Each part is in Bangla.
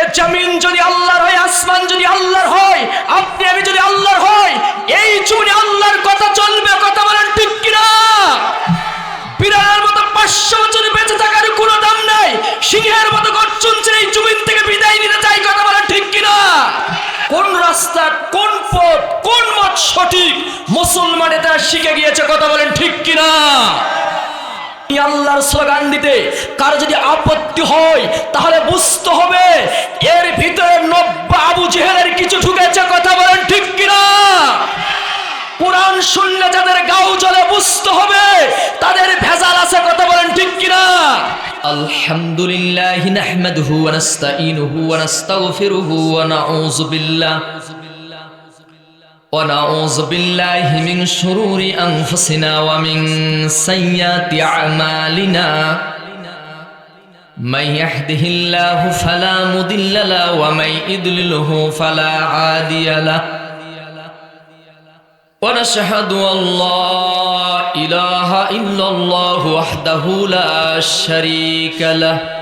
এ জমিন যদি আল্লাহর হয়, আসমান যদি আল্লাহর হয়, আপনি, আমি যদি আল্লাহর হয়, এই জমিনে আল্লাহর কথা চলবে, কথা বলেন ঠিক কিনা? বিড়ালের মতো পাঁচশো বছর বেঁচে থাকার কোনো দাম নাই। সিংহের মতো গর্জন এই জমিন থেকে বিদায় নিতে চাই, কথা বলেন ঠিক কিনা? কোন রাস্তা, কোন পথ, কোন মত সঠিক? মুসলমানে তারা শিখে গিয়েছে, কথা বলেন ঠিক কিনা? আল্লাহর স্লোগান দিতে, কার যদি আপত্তি হয়, তাহলে বুঝতে হবে, এর ভিতরে নব্য আবু জেহেলের কিছু ঢুকেছে, কথা বলেন ঠিক কিনা? কোরআন শুনলে যাদের গাও জলে বুঝতে হবে, তাদের ভেজাল আছে, কথা বলেন ঠিক কিনা? ওয়া নাস্তাঈনুহু ওয়া নাস্তাগফিরুহু ওয়া নাউযু বিল্লাহ। ونعوذ بالله من شرور أنفسنا ومن سيئات أعمالنا من يهده الله فلا مضل له ومن يضلله فلا عادي له ونشهد أن لا إله إلا الله وحده لا شريك له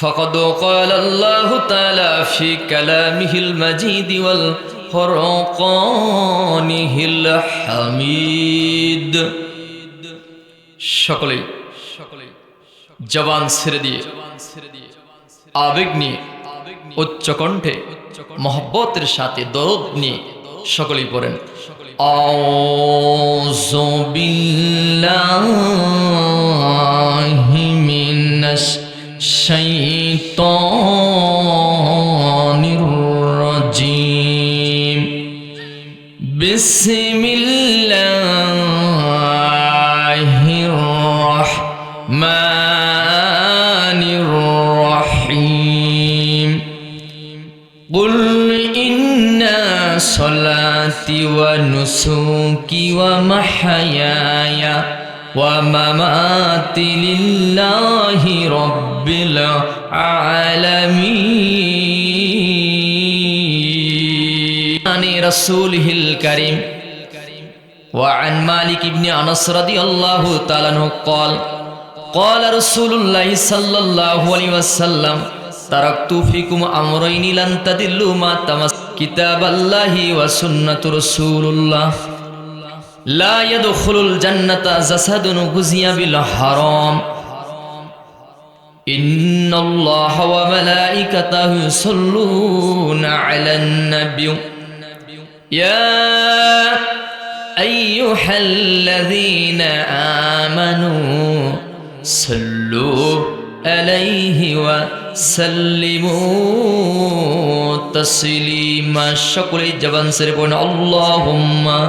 فقد قال الله تعالى في كلامه المجيد والفرقانه الحميد সকলেই সকলেই জবান ছেড়ে দিয়ে আবেগ নিয়ে উচ্চ কণ্ঠে মহব্বতের সাথে দরদ নিয়ে সকলেই পড়েন আউযু বিল্লাহি الشيطان الرجيم. بسم الله الرحمن الرحيم. قل إن صلاتي ونسكي ومحياي ومماتي لله رب العالمين عن رسوله الكريم وعن مالك بن أنس رضي الله تعالى عنه قال قال رسول الله صلى الله عليه وسلم تركت فيكم أمرين لن تدلوا ما تمس كتاب الله وسنة رسول الله لا يدخل الجنة جسد غزي بالحرام إن الله وملائكته يصلون على النبي يا أيها الذين آمنوا صلوا عليه وسلموا تسليما شكر جبان سربون اللهم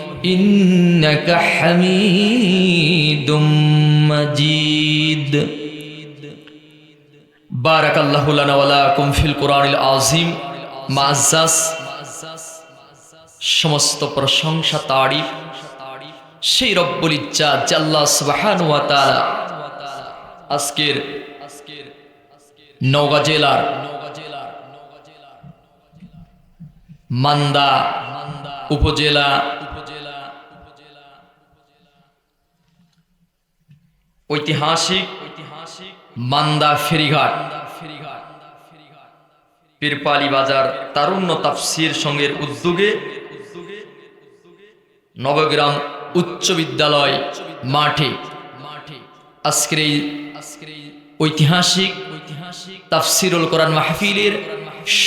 إنك حميد مجيد بارك الله لنا ولكم في القرآن العظيم معزز সমস্ত প্রশংসা তারিফ সেই রব্বুল ইচ্ছা জাল্লা সুবাহান ওয়া তাআলা আজকের নওগাঁ জেলার মান্দা উপজেলা ঐতিহাসিক ঐতিহাসিক মান্দা ফেরিঘাট। পীরপালি বাজার তারুণ্য তাফসির সঙ্গের উদ্যোগে নবগ্রাম উচ্চ বিদ্যালয় মাঠে। আজকের এই ঐতিহাসিক তাফসিরুল কোরআন মাহফিলের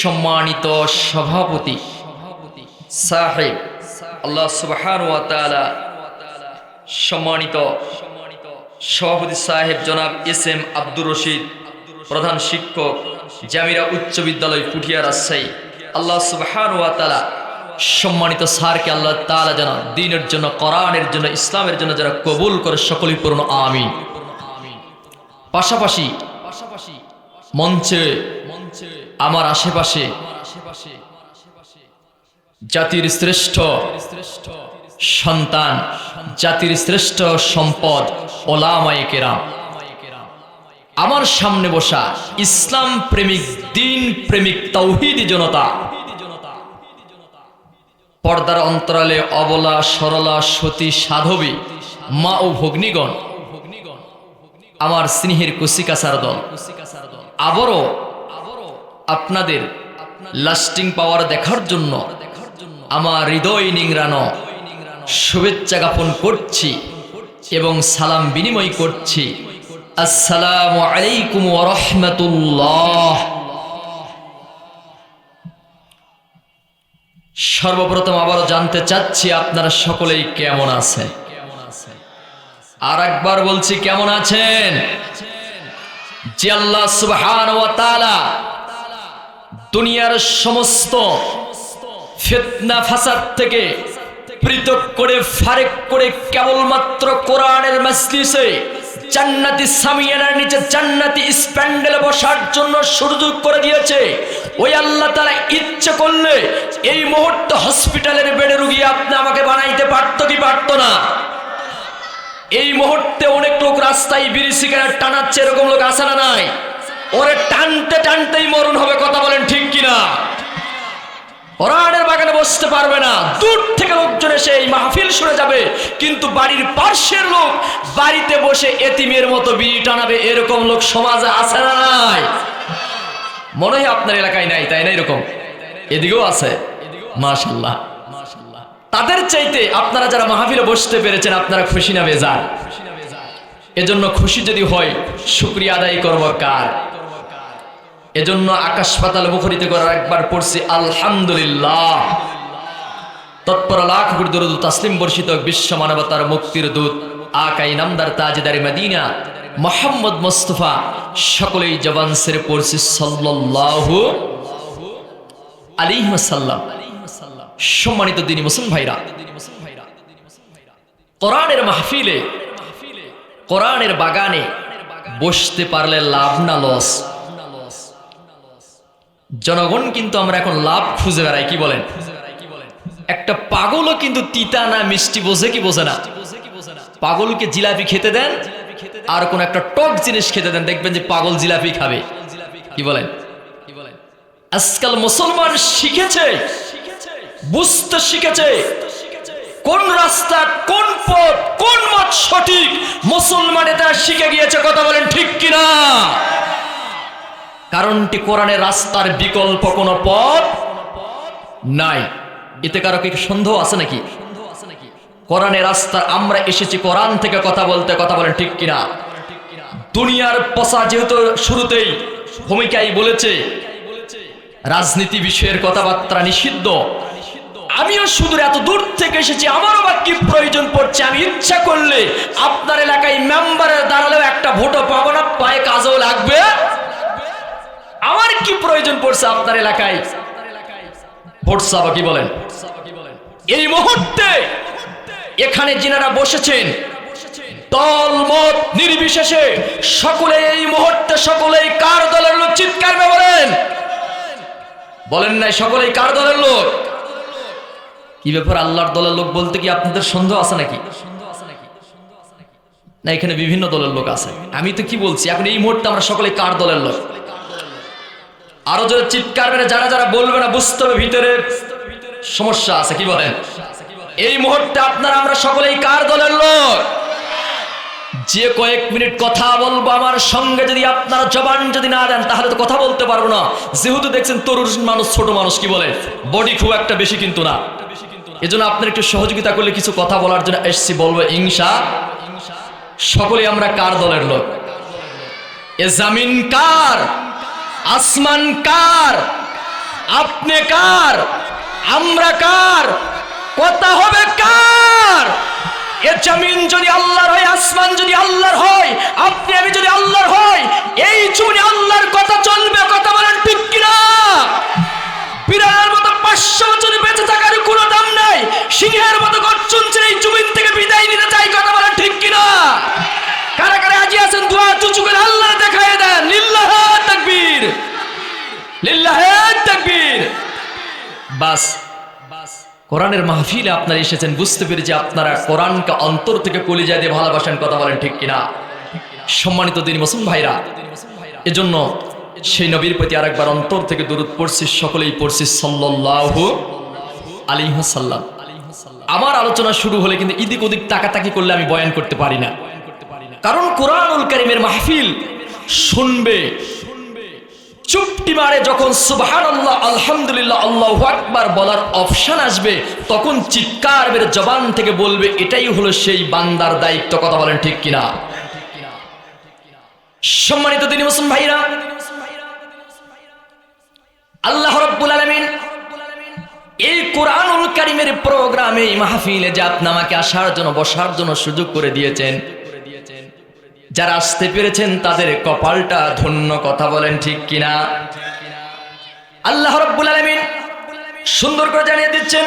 সম্মানিত সভাপতি সাহেব, আল্লাহ তাআলা সম্মানিত সভাপতি সাহেব জনাব এস এম আব্দুর রশিদ, প্রধান শিক্ষক, জামিরা উচ্চ বিদ্যালয় পুঠিয়া রাজশাহী। আল্লাহ সুবহান ওয়া তাআলা সম্মানিত স্যারকে আল্লাহ তালা যেন দিনের জন্য, কোরআনের জন্য, ইসলামের জন্য যারা কবুল করে সকলেই পূর্ণ আমি পাশাপাশি পাশাপাশি মঞ্চে মঞ্চে আমার আশেপাশে জাতির শ্রেষ্ঠ শ্রেষ্ঠ সন্তান, জাতির শ্রেষ্ঠ সম্পদ, ওলামায়ে কেরাম। আমার সামনে বসা ইসলাম প্রেমিক, দিন প্রেমিক তৌহিদি জনতা। পর্দার অন্তরালে অবলা, সরলা, সতী, সাধবী, মা ও ভগ্নিগণ, আমার স্নেহের কুসিকাসার দল। আবারও আপনাদের লাস্টিং পাওয়ার দেখার জন্য আমার হৃদয় নিংড়ানো শুভেচ্ছা জ্ঞাপন করছি এবং সালাম বিনিময় করছি। আসসালামু আলাইকুম ওরহমতুল্লাহ সর্বপ্রথম আবারও জানতে চাচ্ছি আপনারা সকলেই কেমন আছেন? আর একবার বলছি কেমন আছেন? যে আল্লাহ সুবহান দুনিয়ার সমস্ত ফিতনা, ফাসাদ থেকে পৃথক করে, ফারেক করে কেবলমাত্র কোরআনের মজলিসে জান্নাতি সামিয়ানার নিচে জান্নাতি স্প্যান্ডেলে বসার জন্য সুযোগ করে দিয়েছে। ওই আল্লাহ তারা ইচ্ছে করলে এই মুহূর্তে হসপিটালের বেডে রুগী আপনি আমাকে বানাইতে পারত কি পারতো না? এই মুহূর্তে অনেক লোক রাস্তায় বিড়ি সিগারেট টানাচ্ছে, এরকম লোক আসে না নাই? ওরে টানতে টানতেই মরণ হবে, কথা বলেন ঠিক কিনা? কোরআনের বাগানে বসতে পারবে না। দূর থেকে লোকজন এসে এই মাহফিল শুনে যাবে। কিন্তু বাড়ির পার্শ্বের লোক বাড়িতে বসে এতিমের মতো বিড়ি টানাবে। এরকম লোক সমাজে আছে না নাই? মনে হয় আপনার এলাকায় নাই, তাই না এরকম? এদিকেও আছে। মাশাল্লাহ তাদের চাইতে আপনারা যারা মাহফিলে বসতে পেরেছেন, আপনারা খুশি না বেজার? এজন্য খুশি যদি হয়, শুক্রিয়া আদায় করব কার? এজন্য আকাশ পাতাল মুখরিত করার একবার পড়ছি, আলহামদুলিল্লাহ। তৎপর লাখ দরুদ তাসলিম বর্ষিত বিশ্ব মানবতার মুক্তির দূত, আকাই নামদার তাজদারি মদিনা, মোহাম্মদ মোস্তফা, সকলেই জবান সেরে পড়ছি, সাল্লাল্লাহু আলাইহি সম্মানিত দিনী মুসলিম ভাইরা, কোরআনের মাহফিলে, কোরআনের বাগানে বসতে পারলে লাভ না লস। জনগণ কিন্তু আমরা এখন লাভ খুঁজে বেড়াই, কি বলেন? একটা পাগলও কিন্তু তিতা না মিষ্টি বোঝে কি বোঝে না? পাগলকে জিলাপি খেতে দেন, আর কোন একটা টক জিনিস খেতে দেন, দেখবেন যে পাগল জিলাপি খাবে। কি বলেন? আজকাল মুসলমান শিখেছে, বুঝতে শিখেছে, কোন রাস্তা, কোন পথ, কোন মত সঠিক মুসলমান এটা শিখে গিয়েছে, কথা বলেন ঠিক কিনা? কারণটি কোরআনের রাস্তার বিকল্প কোন পথ নাই। এতে কারও কি সন্দেহ আছে নাকি? কোরআনের রাস্তা আমরা এসেছি কোরআন থেকে কথা বলতে, কথা বলেন ঠিক কিনা? দুনিয়ার পচা যেহেতু শুরুতেই ভূমিকাই বলেছে, রাজনীতি বিষয়ের কথাবার্তা নিষিদ্ধ। আমিও শুধু এত দূর থেকে এসেছি, আমারও বা কি প্রয়োজন পড়ছে? আমি ইচ্ছা করলে আপনার এলাকায় মেম্বারের দাঁড়ালেও একটা ভোটও পাবো না, পায়ে কাজও লাগবে। আমার কি প্রয়োজন পড়ছে আপনার এলাকায়? কি বলেন? এই মুহূর্তে এখানে যিনারা বসেছেন, দল মত নির্বিশেষে সকলে এই মুহূর্তে সকলেই কার দলের লোক? চিৎকার করে বলেন। বলেন নাই, সকলেই কার দলের লোক? কি ব্যাপার, আল্লাহর দলের লোক বলতে কি আপনাদের সন্দেহ আছে নাকি? না, এখানে বিভিন্ন দলের লোক আছে। আমি তো কি বলছি, এখন এই মুহূর্তে আমরা সকলে কার দলের লোক? আরও যারা চিৎকার মেরে যারা যারা বলবে না, বুঝতে হবে ভিতরে সমস্যা আছে, কি বলেন? এই মুহূর্তে আপনারা, আমরা সকলেই কার দলের লোক? যে কয়েক মিনিট কথা বলব আমার সঙ্গে, যদি আপনারা জবান যদি না দেন, তাহলে তো কথা বলতে পারব না। যেহেতু দেখছেন তরুণ মানুষ, ছোট মানুষ, কি বলে? বডি খুব একটা বেশি কিন্তু না। এজন্য আপনার একটু সহযোগিতা করলে কিছু কথা বলার জন্য এসছি, বলব ইংসা সকলে আমরা কার দলের লোক? এ জামিন কার? আসমান কার? আপনি কার? আমরা কার? কথা হবে কার? এ জমিন যদি আল্লাহর হয়, আসমান যদি আল্লাহর হয়, আপনি আমি যদি আল্লাহর হয়, এই চুনে আল্লাহর কথা চলবে, কথা বলেন ঠিক কিনা? বিড়ালের মতো পাঁচশো বছর বেঁচে থাকার কোনো দাম নাই, সিংহের মতো গর্জন ছেড়ে এই জমিন থেকে বিদায় নিতে চাই, কথা বলেন ঠিক কিনা? কারা কারা আজি আছেন, দোয়া চুচু করে আল্লাহ দেখায় দেন, লিল্লাহ। তাকবীর। লিল্লাহ তাকবীর। বাস কোরআনের মাহফিলে আপনারা এসেছেন, বুঝতে পেরেছি আপনারা কোরআনকে অন্তর থেকে কলিজা দিয়ে ভালোবাসেন, কথা বলেন ঠিক কিনা? সম্মানিত দিন মুসলিম ভাইরা, এজন্য সেই নবীর প্রতি আরেকবার অন্তর থেকে দূরত পড়ছি, সকলেই পড়ছি সাল্লাল্লাহু আলাইহি সাল্লাম আমার আলোচনা শুরু হলে কিন্তু ইদিক ওদিক তাকাতাকি করলে আমি বয়ান করতে পারি না। কারণ কোরআনুল কারিমের মাহফিল শুনবে চুপটি মারে যখন সুবহান আল্লাহ আলহামদুলিল্লাহ, আল্লাহ আকবার বলার অপশন আসবে, তখন চিৎকার বের জবান থেকে বলবে, এটাই হলো সেই বান্দার দায়িত্ব কথা বলেন ঠিক কিনা? সম্মানিত দিনী মুসলিম ভাইরা, আল্লাহ রব্বুল আলামিন এই কোরআনুল কারিমের প্রোগ্রামে মাহফিলে আপনি আমাকে আসার জন্য, বসার জন্য সুযোগ করে দিয়েছেন। যারা আসতে পেরেছেন তাদের কপালটা ধন্য কথা বলেন ঠিক কিনা আল্লাহ রব্বুল আলামিন সুন্দর করে জানিয়ে দিচ্ছেন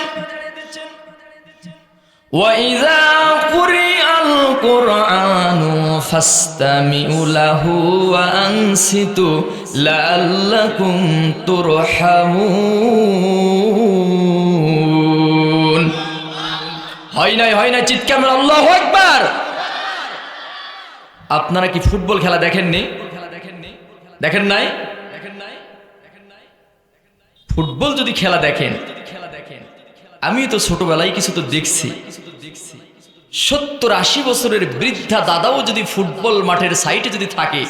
وَإِذَا قُرِئَ الْقُرْآنُ فَاسْتَمِعُوا لَهُ وَأَنصِتُوا لَعَلَّكُمْ تُرْحَمُونَ হয় নাই হয় নাই চিৎকার মেরে আল্লাহু আকবার আপনারা কি ফুটবল খেলা দেখেননি? দেখেন নাই? ফুটবল যদি খেলা দেখেন আমি তো ছোটবেলায় কিছু তো দেখছি। সত্তর আশি বছরের বৃদ্ধা দাদাও যদি ফুটবল মাঠের সাইটে যদি থাকে,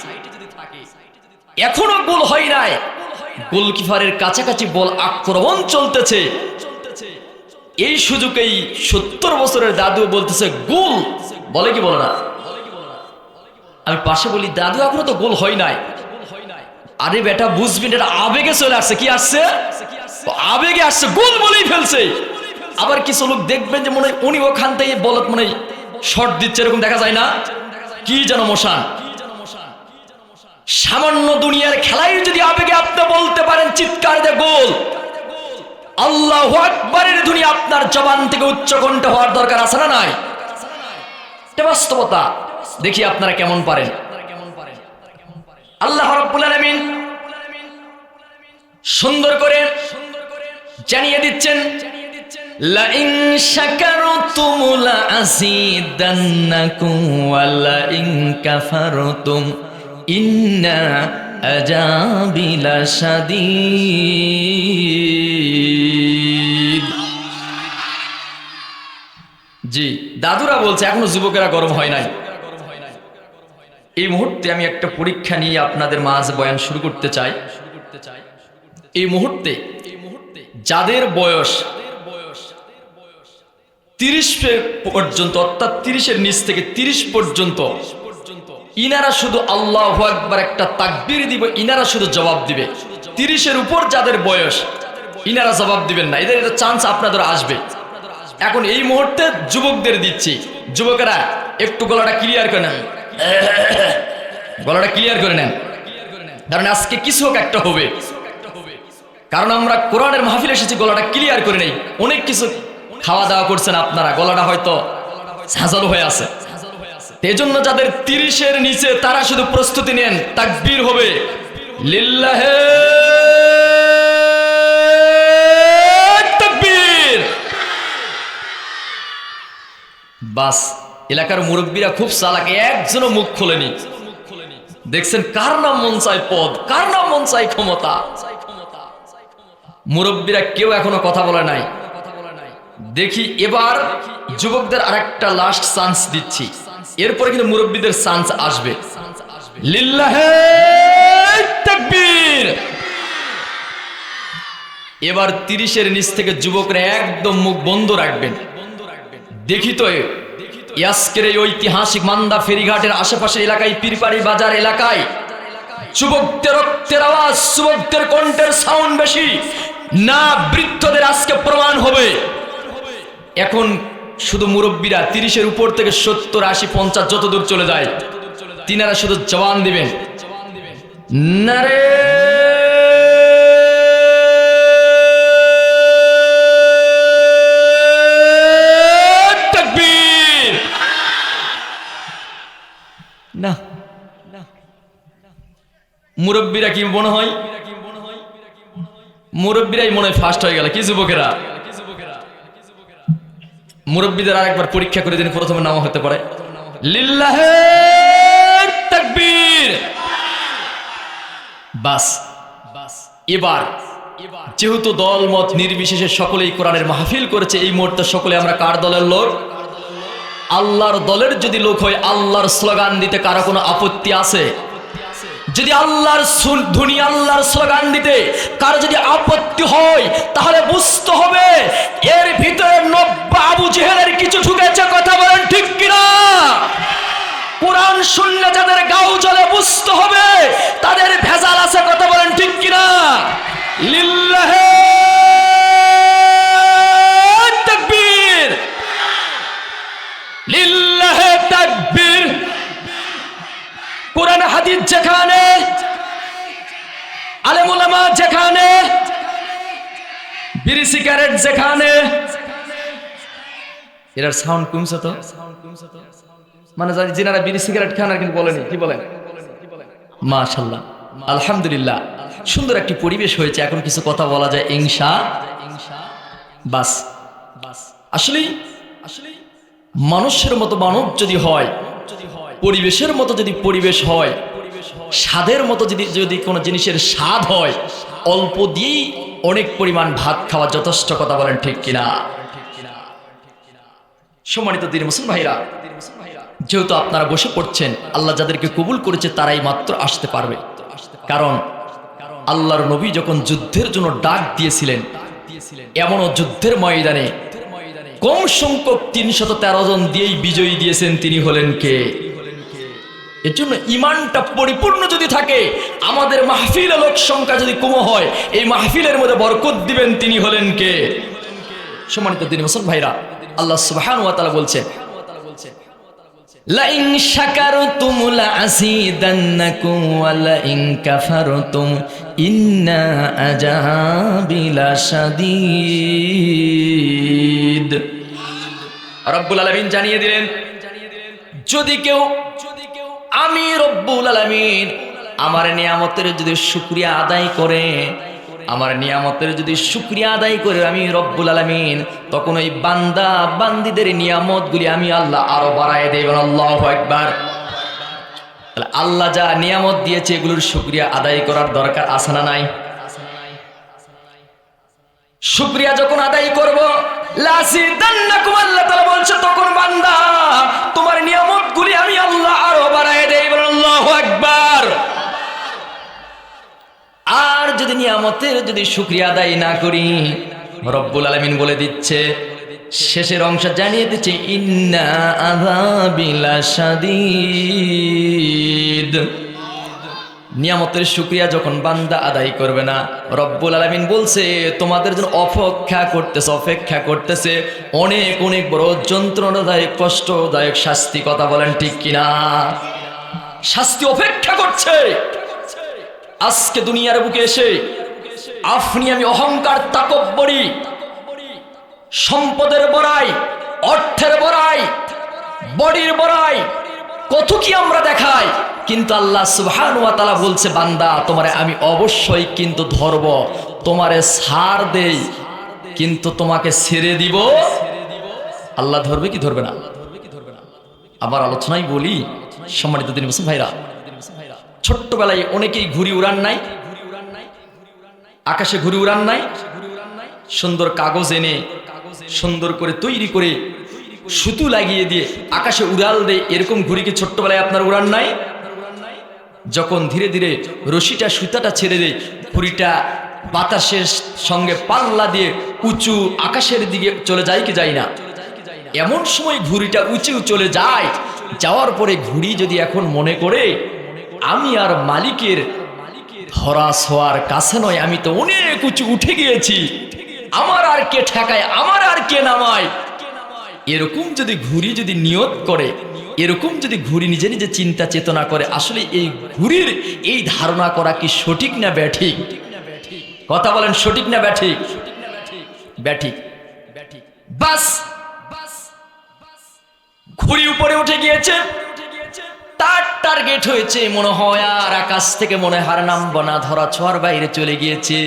এখনও গোল হয় নাই। গোলকিপারের কাছাকাছি বল আক্রমণ চলতেছে। এই সুযোগেই সত্তর বছরের দাদু বলতেছে, গোল! বলে কি বলে না? আমি পাশে বলি দাদু এখনও তো গোল হয় নাই। আরে বেটা বুঝবি না, এটা আবেগে চলে আসছে। কি আসছে? আবেগে আসছে গোল বলেই ফেলছে। আবার কিছু লোক দেখবেন যে মনে উনি ওখান থেকে বলত মনে শর্ট দিচ্ছে এরকম দেখা যায় না? কি যেন মশান। সামান্য দুনিয়ার খেলাই যদি আবেগে আপনি বলতে পারেন চিৎকার দে গোল। আল্লাহ আকবরের ধ্বনি আপনার জবান থেকে উচ্চ কণ্ঠ হওয়ার দরকার আছে না নাই? এটা বাস্তবতা। দেখি আপনারা কেমন পারেন। আল্লাহ রাব্বুল সুন্দর করে জানিয়ে দিচ্ছেন ইন্না জি, দাদুরা বলছে, এখনও যুবকেরা গরম হয় নাই। এই মুহূর্তে আমি একটা পরীক্ষা নিয়ে আপনাদের মাঝে বয়ান শুরু করতে চাই। এই মুহূর্তে যাদের বয়স তিরিশ পর্যন্ত, অর্থাৎ তিরিশের নিচ থেকে তিরিশ পর্যন্ত, ইনারা শুধু আল্লাহ একবার একটা তাকবির দিব, ইনারা শুধু জবাব দিবে। তিরিশের উপর যাদের বয়স, ইনারা জবাব দিবেন না। এদের এটা চান্স আপনাদের আসবে। এখন এই মুহূর্তে যুবকদের দিচ্ছি। যুবকেরা, একটু গলাটা ক্লিয়ার করে নেন। গলাটা ক্লিয়ার করে নেন। কারণ আজকে কিছু একটা হবে। কারণ আমরা কোরআনের মাহফিল এসেছি, গলাটা ক্লিয়ার করে নেই। অনেক কিছু খাওয়া দাওয়া করছেন আপনারা, গলাটা হয়তো ঝাঁঝালো হয়ে আছে। এই জন্য যাদের তিরিশের নিচে তারা শুধু প্রস্তুতি নেন, তাকবীর হবে। লিল্লাহে তাকবীর। বাস। এলাকার মুরব্বীরা খুব চালাক, একজনও মুখ খোলেনি। দেখছেন কার নাম মন চায় পদ, কার নাম মন চায় ক্ষমতা? মুরব্বীরা কেউ এখনও কথা বলে নাই। দেখি এবার যুবকদের আরেকটা লাস্ট চান্স দিচ্ছি। এরপরে কিন্তু মুরব্বীদের চান্স আসবে। এবার তিরিশের নিচ থেকে যুবকরা একদম মুখ বন্ধ রাখবেন। দেখি তো আজকের এই ঐতিহাসিক মান্দা ফেরিঘাটের আশেপাশে এলাকায় পীরপাড়ি বাজার এলাকায়, যুবকদের রক্তের আওয়াজ, যুবকদের কণ্ঠের সাউন্ড বেশি। না, বৃদ্ধদের আজকে প্রমাণ হবে। এখন শুধু মুরব্বীরা তিরিশের উপর থেকে সত্তর, আশি, পঞ্চাশ যত দূর চলে যায়, তিনারা শুধু জবান দিবেন। নারে তাকবীর মুরব্বীরা কি মনে হয়? মুরব্বীরাই মনে হয় ফার্স্ট হয়ে গেল। কি যুবকেরা? মুরব্বীদের আরেকবার পরীক্ষা করে দিন, প্রথমে নাম হতে পারে। এবার, যেহেতু দল মত নির্বিশেষে সকলেই কোরআনের মাহফিল করেছে, এই মুহূর্তে সকলে আমরা কার দলের লোক? আল্লাহর দলের যদি লোক হয়, আল্লাহর স্লোগান দিতে কারও কোনো আপত্তি আছে? যদি আল্লাহর সুন- ধুনি আল্লাহর স্লোগান দিতে কারও যদি আপত্তি হয়, তাহলে বুঝতে হবে এর ভিতরে নব্বা আবু জেহেলের কিছু ঢুকেছে, কথা বলেন সাউন্ড কমছে তো? মানে যেনারা বিড়ি সিগারেট খান আর কিন্তু বলেনি, কি বলেন? মাশাল্লাহ আলহামদুলিল্লাহ। সুন্দর একটি পরিবেশ হয়েছে, এখন কিছু কথা বলা যায় ইংসা বাস। বাস আসলে আসলে মানুষের মতো মানব যদি হয়, পরিবেশের মতো যদি পরিবেশ হয়, স্বাদের মতো যদি যদি কোনো জিনিসের স্বাদ হয়, অল্প দিয়েই অনেক পরিমাণ ভাত খাওয়া যথেষ্ট কথা বলেন ঠিক কিনা? সম্মানিত দিন মুসলিম ভাইরা, যেহেতু আপনারা বসে পড়ছেন, আল্লাহ যাদেরকে কবুল করেছে তারাই মাত্র আসতে পারবে। কারণ আল্লাহর নবী যখন যুদ্ধের জন্য ডাক দিয়েছিলেন, এমনও যুদ্ধের ময়দানে কম সংখ্যক তিনশত তেরো জন দিয়েই বিজয়ী দিয়েছেন তিনি হলেন কে? এর জন্য ইমানটা পরিপূর্ণ যদি থাকে, আমাদের মাহফিলে লোক সংখ্যা যদি কম হয়, এই মাহফিলের মধ্যে বরকত দিবেন তিনি হলেন কে? সম্মানিত দিন মুসল ভাইরা আল্লাহ সুবহান ওয়া তাআলা বলছেন লাইন শাকারতুম লাযীদান্নাকুম ওয়া লাইন কাফারতুম ইন্না আযাবি লাশাদীদ রব্বুল আলামিন জানিয়ে দিলেন, যদি কেউ আমি রব্বুল আলামিন, আমার নিয়ামতের যদি শুক্রিয়া আদায় করে আমার নিয়ামতের যদি শুক্রিয়া আদায় করে আমি রব্বুল আলামিন, তখন ওই বান্দা, বান্দিদের নিয়ামতগুলি আমি আল্লাহ আরও বাড়ায় দেব আল্লাহ একবার আল্লাহ যা নিয়ামত দিয়েছে, এগুলোর শুক্রিয়া আদায় করার দরকার আছে না নাই? শুক্রিয়া যখন আদায় করব লাসিদান্নাকুম আল্লাহ তাআলা বলছে, তখন বান্দা, তোমার নিয়ামতগুলি আমি আল্লাহ আরও বাড়ায় দেই বলেন আল্লাহু আকবার আর যদি নিয়ামতের যদি শুক্রিয়া আদায় না করি, রব্বুল আলামিন বলে দিচ্ছে, শেষের অংশ জানিয়ে দিচ্ছে, ইন্না নিয়ামতের শুক্রিয়া যখন বান্দা আদায় করবে না, রব্বুল আলামিন বলছে, তোমাদের জন্য অপেক্ষা করতেছে অপেক্ষা করতেছে, অনেক অনেক বড় যন্ত্রণাদায়ক, কষ্টদায়ক শাস্তি কথা বলেন ঠিক কিনা? শাস্তি অপেক্ষা করছে। আজকে দুনিয়ার বুকে এসে আপনি আমি অহংকার, তাকব্বরি। সম্পদের বড়াই, অর্থের বড়াই, বডির বড়াই, কত কি আমরা দেখাই। কিন্তু আল্লাহ সুবহান ওয়া তাআলা বলছে, বান্দা, তোমারে আমি অবশ্যই কিন্তু ধরব, তোমারে সার দেই, কিন্তু তোমাকে ছেড়ে দিব। আল্লাহ ধরবে কি ধরবে না? আবার আলোচনায় বলি, সম্মানিত দিন মুসলিম ভাইরা, ছোট্টবেলায় অনেকেই ঘুরি উড়ান নাই আকাশে ঘুরি উড়ান নাই, সুন্দর কাগজ এনে সুন্দর করে তৈরি করে সুতু লাগিয়ে দিয়ে আকাশে উড়াল দেয়, এরকম ঘুড়িকে ছোট্টবেলায় আপনার উড়ান নাই? যখন ধীরে ধীরে রশিটা, সুতাটা ছেড়ে দেয়, ঘুড়িটা বাতাসের সঙ্গে পাল্লা দিয়ে উঁচু আকাশের দিকে চলে যায় কি যায় না? এমন সময় ঘুড়িটা উঁচু চলে যায়, যাওয়ার পরে ঘুড়ি যদি এখন মনে করে, আমি আর মালিকের ধরা ছোয়ার কাছে নয়, আমি তো অনেক উঁচু উঠে গিয়েছি। আমার আর কে ঠেকায়, আমার আর কে নামায়। এরকম যদি ঘুড়ি যদি নিয়ত করে, এরকম যদি ঘুড়ি নিজে নিজে চিন্তা চেতনা করে, আসলে এই ঘুড়ির এই ধারণা করা কি সঠিক না ব্যাঠিক? কথা বলেন, সঠিক না ব্যাঠিক? ব্যাঠিক। ব্যাঠিক। বাস! ঘুড়ি উপরে উঠে গিয়েছে। তার টার্গেট হয়েছে মনে হয়, আর আকাশ থেকে মনে হার নামবো না, ধরা ছোঁয়ার বাইরে চলে গিয়েছে।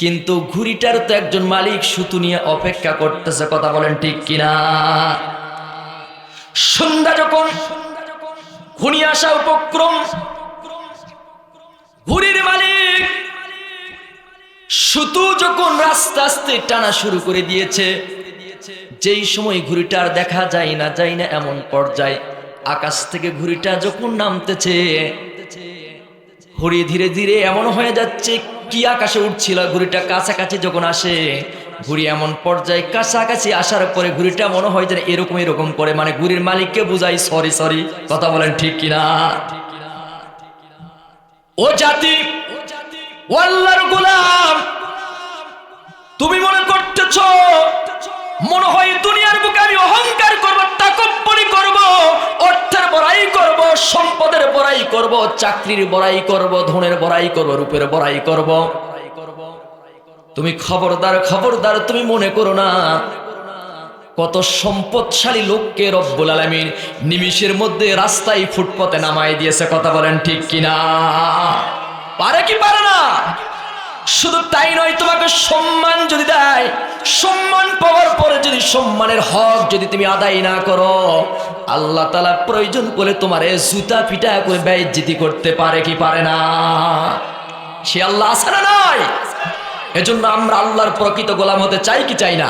কিন্তু ঘুড়িটার তো একজন মালিক সুতু নিয়ে অপেক্ষা করতেছে, কথা বলেন ঠিক কিনা? সন্ধ্যা যখন ঘুড়ি আসা উপক্রম, ঘুড়ির মালিক সুতু যখন রাস্তে আস্তে টানা শুরু করে দিয়েছে, যেই সময় ঘুড়িটার দেখা যায় না যায় না এমন পর্যায়ে আকাশ থেকে ঘুড়িটা যখন নামতেছে ঘুড়ি ধীরে ধীরে এমন হয়ে যাচ্ছে, কি আকাশে উঠছিল ঘুড়িটা কাছাকাছি যখন আসে, ঘুড়ি এমন পর্যায়ে কাছাকাছি আসার পরে ঘুড়িটা মনে হয় যে এরকম এরকম করে মানে ঘুড়ির মালিককে বুঝাই সরি সরি কথা বলেন ঠিক কিনা? ও জাতি, ও আল্লাহর গোলাম, তুমি মনে করতেছ মনে হয় দুনিয়ার বুকে আমি অহংকার করব, তাকব্বরি করব, অর্থের বড়াই করব, সম্পদের বড়াই করব, চাকরির বড়াই করব, ধনের বড়াই করব, রূপের বড়াই করব। তুমি খবরদার খবরদার তুমি মনে করো না, কত সম্পদশালী লোককে রব্বুল আলামিন নিমিষের মধ্যে রাস্তায় ফুটপথে নামাই দিয়েছে, কথা বলেন ঠিক কিনা? পারে কি পারে না? শুধু তাই নয়, তোমাকে সম্মান যদি দেয়, সম্মান পাওয়ার পরে যদি সম্মানের হক যদি তুমি আদায় না করো, আল্লাহ তালা প্রয়োজন করে তোমার জুতা পিটা করে ব্যয়জিতি করতে পারে কি পারে না? সে আল্লাহ আছে না নয় এজন্য আমরা আল্লাহর প্রকৃত গোলাম হতে চাই কি চাই না?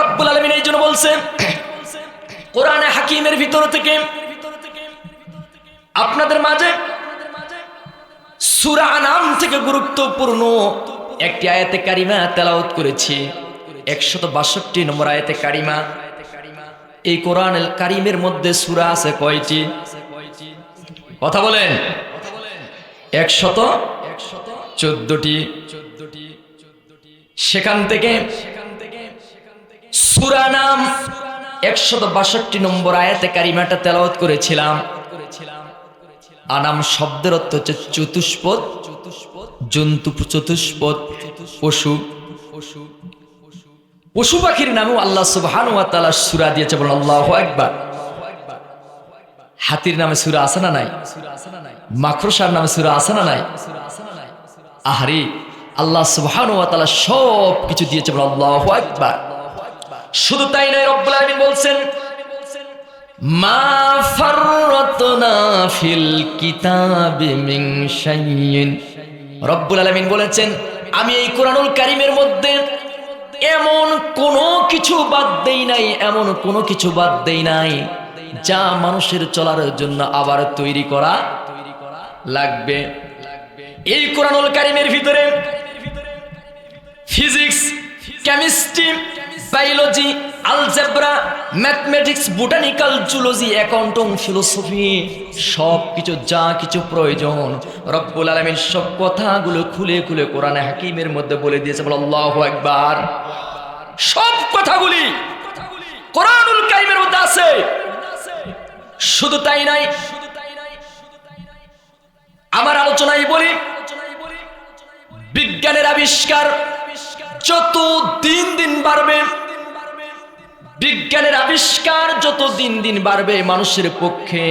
রব্বুল আলমিন এই জন্য বলছেন কোরআনে হাকিমের ভিতর থেকে, আপনাদের মাঝে সুরা নাম থেকে গুরুত্বপূর্ণ একটি আয়াতে কারিমা তেলাওত করেছি। একশত বাষট্টি নম্বর আয়াতে কারিমা। এই কোরআন কারিমের মধ্যে সুরা আছে কয়টি? কথা বলেন। একশত চোদ্দটি। সেখান থেকে সুরা নাম একশত বাষট্টি নম্বর আয়াতে কারিমাটা তেলাওত করেছিলাম। আনাম শব্দের অর্থ হচ্ছে চতুষ্পদ চতুষ্পদ জন্তু চতুষ্পদ, পশু। পশু পশু পাখির নামেও আল্লাহ সুবহান ওয়া তাআলা সূরা দিয়েছে বলেন আল্লাহু আকবার। হাতির নামে সূরা আছে না নাই? মাকড়সার নামে সূরা আছে না নাই? আহারি, আল্লাহ সুবহান ওয়া তাআলা সব কিছু দিয়েছে বলেন আল্লাহু আকবার। শুধু তাই নয়, রব্বুল আলামিন বলছেন মা ফাররাতনা ফিল কিতাবি মিন শাইইন। রব্বুল আলামিন বলেছেন, আমি এই মধ্যে এমন কোনো কিছু বাদ দেই নাই, এমন কিছু বাদ দেই নাই যা মানুষের চলার জন্য আবার তৈরি করা লাগবে। এই কোরআনুল কারীমের ভিতরে physics, chemistry, biology algebra, mathematics, botanical, zoology, accounting, philosophy সব কিছু যা কিছু প্রয়োজন। রব্বুল আলমীর সব কথাগুলো খুলে খুলে কোরআনে হাকিমের মধ্যে বলে দিয়েছে, বলে আল্লাহ একবার সব কথাগুলি কোরআনুল কারিমের মধ্যে আছে। শুধু তাই নাই আমার আলোচনায় বলি, বিজ্ঞানের আবিষ্কার যত দিন দিন বাড়বে বিজ্ঞানের আবিষ্কার যত দিন দিন বাড়বে মানুষের পক্ষে,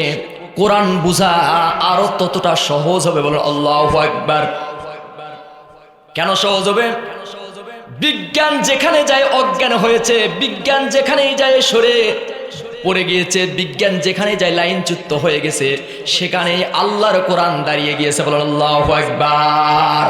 কোরআন বুঝা আরও ততটা সহজ হবে বলেন আল্লাহ একবার কেন সহজ হবে? বিজ্ঞান যেখানে যায় অজ্ঞান হয়েছে, বিজ্ঞান যেখানেই যায় সরে পড়ে গিয়েছে, বিজ্ঞান যেখানে যায় লাইনচ্যুত হয়ে গেছে সেখানে আল্লাহর কোরআন দাঁড়িয়ে গিয়েছে বলেন আল্লাহ একবার